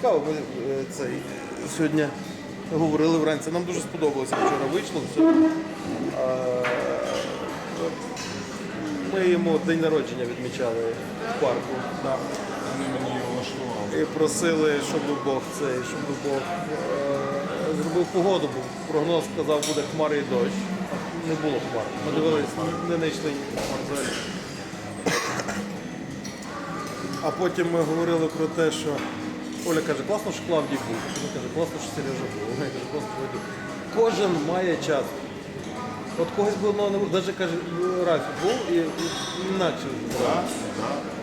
цікаво. Ми е, цей, сьогодні говорили вранці. Нам дуже сподобалося. Вчора вийшло все. Ми йому день народження відмічали в парку. Да. Вони мені його влаштували. І просили, щоб Бог цей, щоб Бог е, зробив погоду, бо прогноз сказав, буде хмари і дощ. Не було хмар. Ми дивились, не знайшли хмар. А потім ми говорили про те, що Оля каже, класно, що Клавдій був. Вона каже, класно, що Сережа був. Вона каже, класно, що Вадим. Кожен має час. От когось би воно не було, навіть каже, Рафі був і, і інакше. Так.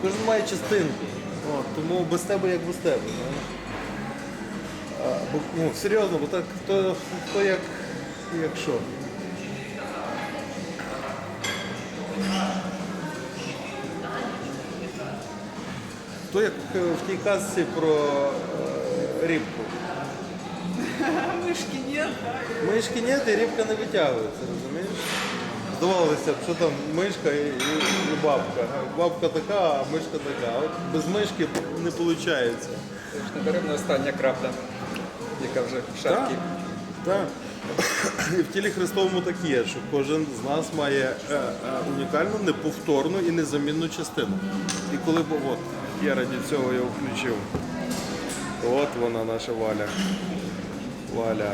Кожен має частинку. От, тому без тебе як без тебе. знаєш. А, бо, ну, серйозно, бо так хто, хто як, як що. То як е, в тій казці про е, рибку. Мышки нет, да? Мишки нет, і рибка не витягується, розумієш? Здавалося б, що там мишка і, і, і бабка. Бабка така, а мишка така. От без мишки не виходить. Це ж недаремно остання крапля, яка вже в шапці. Так. І в тілі Христовому так є, що кожен з нас має е, е, унікальну, неповторну і незамінну частину. І коли б от, я раді цього його включив. От вона наша Валя. Валя.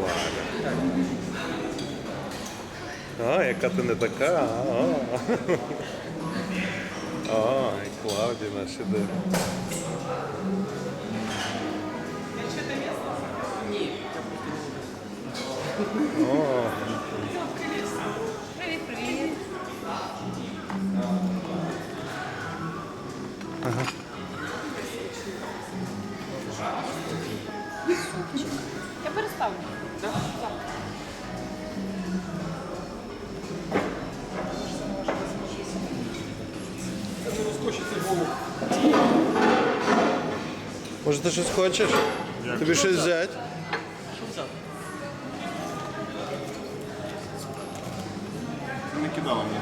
Валя. А, яка ти не така. А, а, і Клавдія наш іде. О, Привет, привет. Я переставлю. Може ти щось хочеш? Як Тобі щось взяти? Ти не кидала мені.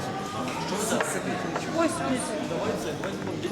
Ось, ось.